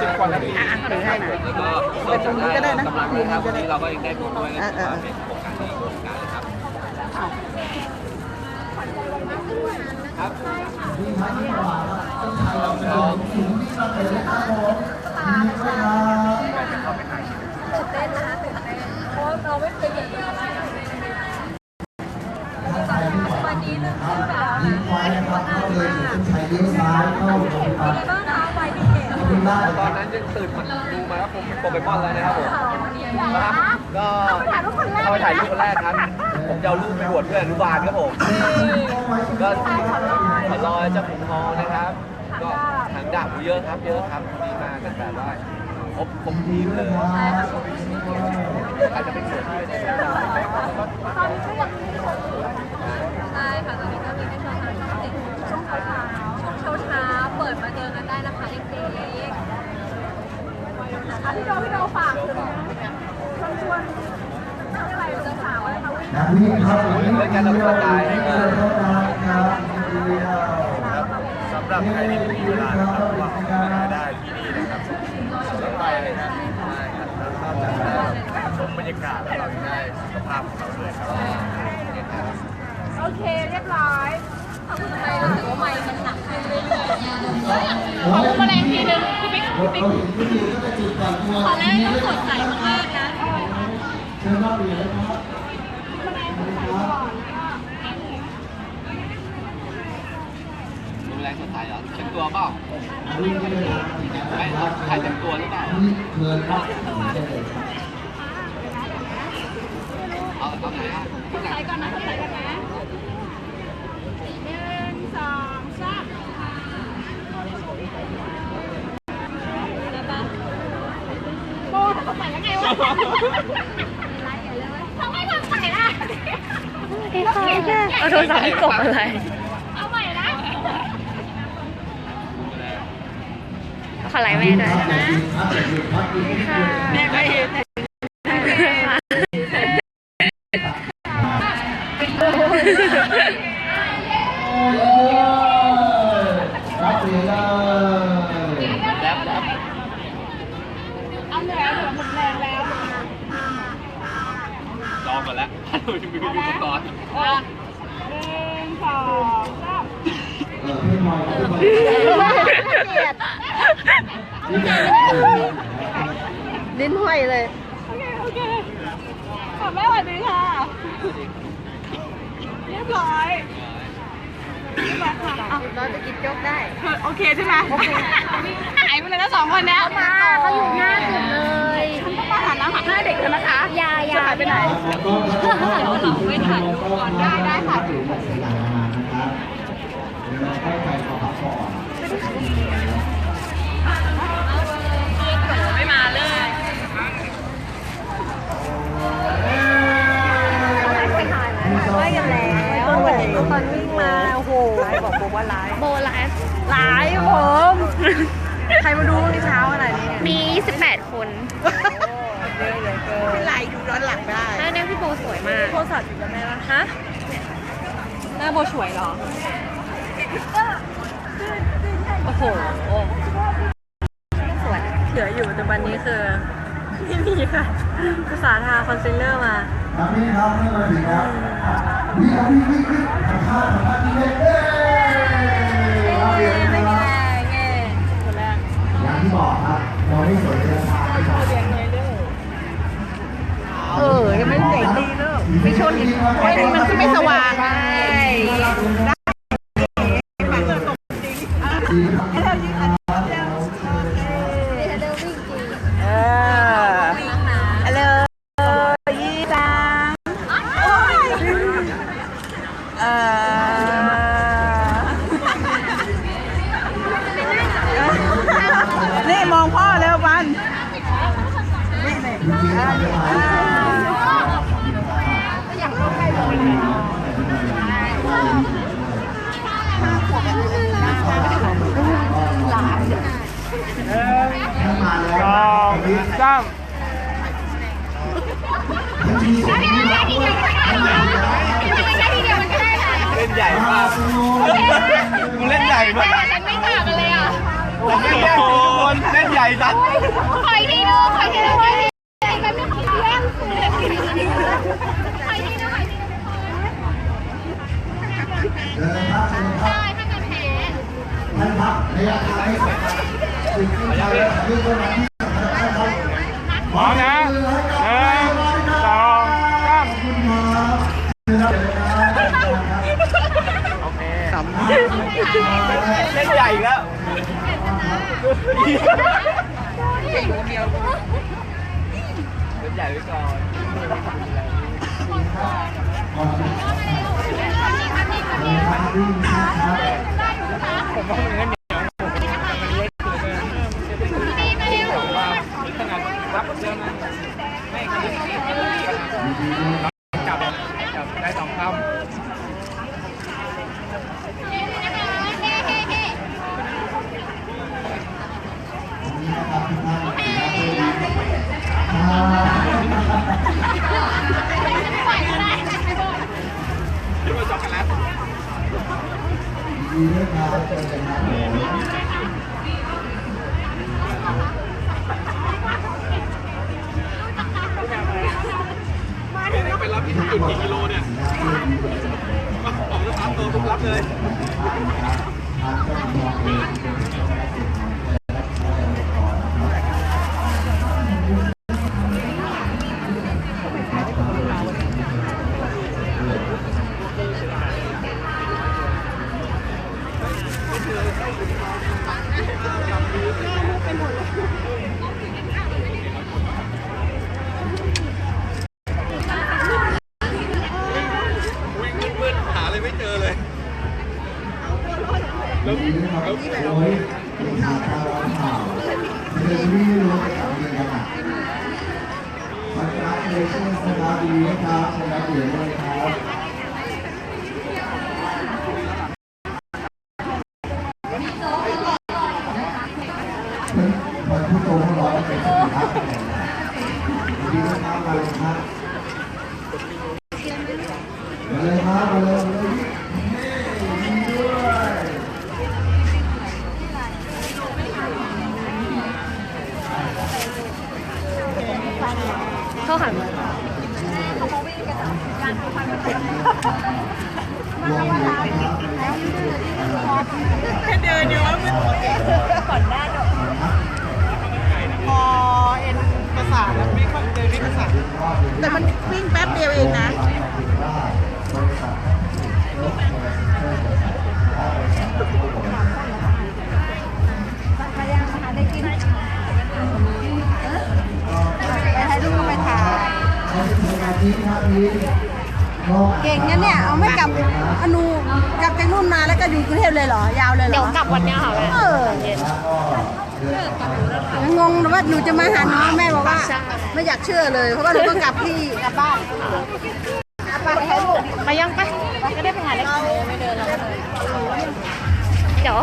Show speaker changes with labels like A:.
A: สิบกว่านาที
B: อะถือให้หน่อย
C: แล้วก็
B: เป็นตรงนี้ก็ได้นะ
C: กำลังนะครับวันนี้เราก็ยังได้บุญด้วยนะค
B: เอ
C: รับ
B: อเออ
C: เป็นโครงการดีโครงการเลยครับครับ
D: โป
C: เกมอนแล้วนะครับผมครับก็เข้าไปถ่ายรูปคนแรกครับ ผมจะเอารูปไปบวชเพื่อนอนุบาลครับผมก็ขอรอเจ้าขุนทองนะครับ ก็ทางดาบเยอะครับเยอะครับมีมากันแต่ว่าครบครบทีมเลยอาจจะเป็นส่วนที่ไม่ได้
E: ใช่ค่ะ ตอนนี้ก็มีแค่ช่วงเช้าช่วงติดช่วงเช้าเช้าช่วงเช้าเช้าเปิดมาเจอกันได้นะคะเด็กๆอะพี่โดพี่โดฝากถึงชวนชวนอะไรจะฝาก อะไรคะวิ่ง
D: นักวิ่งครับวิ่งเดียววิ่งเดียวเท่านั้นครับวิ่งเดียว
A: สำหรับใครที่มีเวลาครับมาได้ที่นี่นะครับรถไฟเลยครับใช่ครับนอกจากได้ชมบรรยากาศแล้วเราได้สุขภาพของเราด้วยครับ
E: โอเคเรียบร้อยขอบคุณทำไมรู้สึกว่าไมค์มันหนักขึ้นเรื่อยๆขอแมลงทีนึงพี่ปิ๊กพี่ปิ๊กขอแรกต้องสดใสมากๆนะ
D: เชิญรับเรียนนะครับ
C: ดูแลสดใสเหรอเต็มตัวเปล่า
D: วิ่งได้เลยนะ
C: ไม่เอาใครเต็มตัวหรือเปล่า
D: นี่เกินครับ
C: เอาเอาไหนอะ
E: สดใสก่อนนะสดใสก่อนนะหนึ่งสองสามโบสดใสยังไงวะทำไมสดใสล่ะ
B: เอาโทรศัพท์ให้กบอะไร ขอไลน์แม่ด้วย
D: ครับแต่หยุดพักอีกนิดเดียว
B: แม่ไม่เห็น
D: รับเรียนเลย
C: แรปแรป
E: เอาเหนื่อยเอาเหนื่อยหมดแรงแล้ว
C: ลองก่อนแล้วดูยังมีอุปกรณ์
E: อะหนึ่งสองสาม
D: เออพี่มอยพี่มอย
B: เกลียด
D: พี่มอย
B: ลิ้นห้อยเลย
E: โอเค โอเคขอแม่สวัสดีค่ะ เรียบร้อยเรียบร้อยค่ะอะ
B: เราจะกินโจ๊กได้
E: โอเคใช่ไหมโอเคหายไปเลยนะสองคนเนี้ย
B: มาเขาอยู่หน้าสุดเลย
E: ฉันต้องมาหาน้ำหาห้าเด็กเธอนะคะ
B: ยายา
E: จะหายไปไหน
D: ไม่ถ่ายรูปก่อนได้ได้ค่ะถือถ่ายสยามมานะครับเดี๋ยวเราค่อย
E: เย
B: อะเหลือเกินไลฟ์ดูย้อนหลังได้
E: แล้วเนี่ยพี่โบสวยมาก
B: โทรศัพท์อยู่กับแม่ละฮะ
E: หน้าโบสวยเหรอ
B: โอ้โหสวยเหลืออยู่ปัจจุบันนี้คือไม่มีค่ะภาษาทาคอนซีลเลอร์มา
D: นักวิ่งครับไม่มาถึงแล้ววิ่งครับวิ่งวิ่งวิ่งสัมภาษณ์สัมภาษณ์ที่เล่นเอ้ยรับเรียนนะครับ
B: คนแรก
D: อย่างที่บอกครับเราไม่สนใจทางไป อน
B: เออยังไม่เด็กดีเลยไม่ชนอีกไอ้นี่มันที่ไม่สว่างไง
D: ดีครับ
B: เออฮัลโหลยี่สังเออนี่มองพ่อเร็วบัน
D: ถ้
C: เล่นใหญ่มาก
A: มึงเล่นใหญ่มาก
E: ฉันไม่ต่างกันเลยอะ
A: โอ้โห
C: ญ่จัด
B: ขออีกทีนึงขออีกทีนึงขออีกทีนึงแป๊บนึงขอเยี่ยมขออีกทีนึงขออีกทีนึงขออีกทีนึง
D: เดินครับเดินครับ
B: ได้ถ้าเกิดแพ้
D: ท่านครับระยะทางให้สำคัญสิ่งที่เราที่คนที่ส
A: อี
C: กแล้วเล่นใหญ่ไว้ก่อน
A: ผมว่ามันก็เหนียวมันเล็กเกินเลยผมว่าขนาดรับเรื่องนั้นไม่ขนาดจับจับได้สองคำ
D: ดีด้วยครับเจอกันครับผม
C: ไปรับที่จุดกี่กิโลเนี่ยออกแล้วตามตัวผมรับเลย ดี
D: ด้วยครับโอ้ยข่าวข่าวข่าวเรื่องนี้ไม่รู้จะทำยังไงกันสัญญาเลยช่วยสบาดีนะครับสบายดีด้วยครับมันพูดตรงร้อยเป็นสิบครับดีนะครับมาเลยครับมาเลยครับาเลยมาเลย
B: เขาหัน
D: รวมเลย แค่เดิ
F: นอยู่ว่ามันก่อนหน้าดกพอเอ็นภาษาแล้วไม่ค่อยเดินไม่ประาแต่มันวิ่งแป๊บเดียวเองนะไปถ่ายรูปไปถ่าย เก่งนะเนี่ย เอาไม่กลับอนูกลับจากนู่นมาแล้วก็อยู่กรุงเทพเลยเหรอ ยาวเลยเหรอ
B: เดี๋ยวกลับวันเนี้ยค่ะแม่
F: เอองงว่าหนูจะมาหาน้องแม่บอกว่าไม่อยากเชื่อเลย เพราะว่าหนูต้องกลับที่กลับบ้านเอาไปถ่ายรูป
B: ไปยังไปก็ได้ไปหาได้ไม่เดินแล้วเดี๋ยว